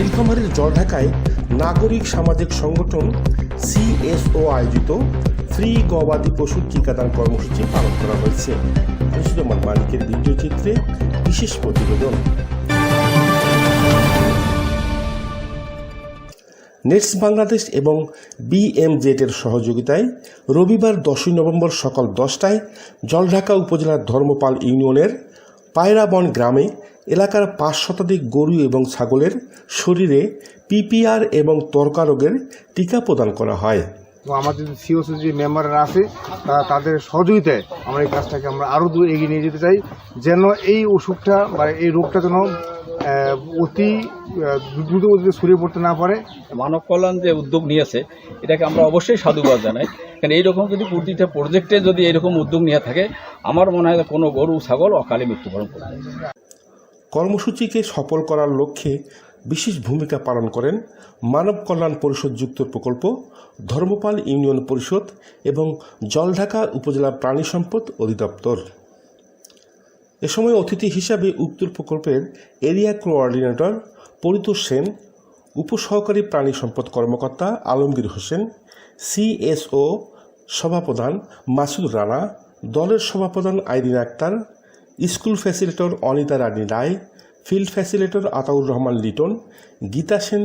নীলফামারীর জলঢাকায় নাগরিক সামাজিক সংগঠন সিএসও আয়োজিত ফ্রি গবাদি পশুর টিকাদান কর্মসূচি পালন করা হয়েছে। মুসলমান মালিকের ভিডিও চিত্রে বিশেষ প্রতিবেদন। নেটস বাংলাদেশ এবং বিএমজেটের সহযোগিতায় রবিবার দশই নভেম্বর সকাল দশটায় জলঢাকা উপজেলার ধর্মপাল ইউনিয়নের পায়রাবন গ্রামে এলাকার পাঁচ শতাধিক গরু এবং ছাগলের শরীরে পিপিআর এবং তর্কা রোগের টিকা প্রদান করা হয়। এবং আমাদের সিওসি যে মেম্বাররা আছে তারা তাদের সহযোগিতায় আমরা এই কাজটাকে আমরা আরও দূর এগিয়ে নিয়ে যেতে চাই যেন এই অসুখটা বা এই রোগটা যেন অতি দ্রুত গতিতে ছড়িয়ে পড়তে না পারে। মানব কল্যাণ যে উদ্যোগ নিয়েছে এটাকে আমরা অবশ্যই সাধুবাদ জানাই। কারণ এইরকম যদি প্রতিটা প্রজেক্টে যদি এরকম উদ্যোগ নিয়ে থাকে আমার মনে হয় কোনো গরু ছাগল অকালে মৃত্যুবরণ করবে কর্মসূচিকে সফল করার লক্ষ্যে বিশেষ ভূমিকা পালন করেন মানব কল্যাণ পরিষদ যুক্ত প্রকল্প, ধর্মপাল ইউনিয়ন পরিষদ এবং জলঢাকা উপজেলা প্রাণী সম্পদ অধিদপ্তর। এ সময় অতিথি হিসাবে উত্তর প্রকল্পের এরিয়া কোঅর্ডিনেটর পরিতোষ সেন, উপসহকারী প্রাণী সম্পদ কর্মকর্তা আলমগীর হোসেন, সিএসও সভাপ্রধান মাসুদ রানা, দলের সভাপ্রধান Irin Akhtar school facilitator Anita Rani Roy field facilitator Ataur Rahman Liton Gita Sen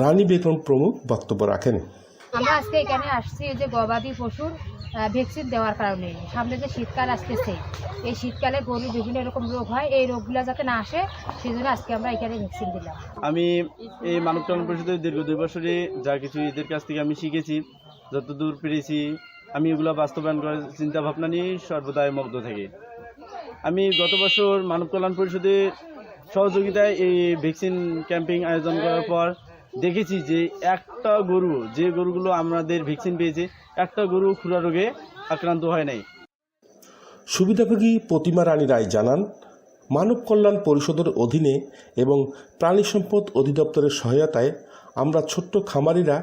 Rani Begum প্রমুখ বক্তব্য রাখেন। আমরা আজকে এখানে আসছি যে গবাদি পশুর ভ্যাকসিন দেওয়ার কারণে। সামনে যে শীতকাল আসতেছে এই শীতকালে গরুর বিভিন্ন রকম রোগ হয় এই রোগগুলো যাতে না আসে সেই জন্য আজকে আমরা এখানে ভ্যাকসিন দিলাম। আমি এই মানব কল্যাণ পরিষদের দীর্ঘ দুই বছরে যা কিছু এদের কাছ থেকে আমি শিখেছি যতদূর পেরেছি আমি এগুলো বাস্তবায়ন করার চিন্তা ভাবনা নিয়ে সর্বদাই মগ্ন থাকি। আমি গত বছর মানব কল্যাণ পরিষদের সহযোগিতায় এই ভ্যাকসিন ক্যাম্পিং আয়োজন করার পর দেখেছি যে একটা গরু, যে গরুগুলো আমাদের ভ্যাকসিন পেয়েছে, একটা গরু খুরা রোগে আক্রান্ত হয় নাই। সুবিধাভোগী প্রতিমা রানী রায় জানান, মানব কল্যাণ পরিষদের অধীনে এবং প্রাণী সম্পদ অধিদপ্তরের সহায়তায় আমরা ছোট্ট খামারিরা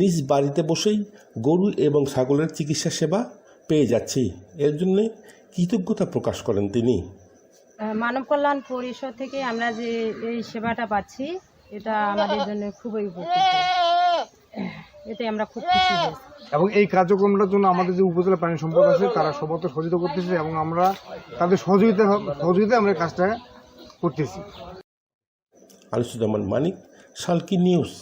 নিজ বাড়িতে বসেই গরু এবং ছাগলের চিকিৎসা সেবা পেয়ে যাচ্ছি। এর জন্য কৃতজ্ঞতা প্রকাশ করেন তিনি? মানব কল্যাণ পরিষদ থেকে আমরা যে এই সেবাটা পাচ্ছি এটা আমাদের জন্য খুবই উপকৃত। এতে আমরা খুব খুশি হয়েছি এবং এই কার্যক্রমটার জন্য আমাদের যে উপজেলা প্রাণী সম্পদ আছে তারা সর্বত্র সহযোগিতা করতেছে এবং আমরা তাদের সহযোগিতা সহযোগিতায় আমরা এই কাজটা করতেছি। আনিসুজ্জামান মানিক সালকি নিউজ।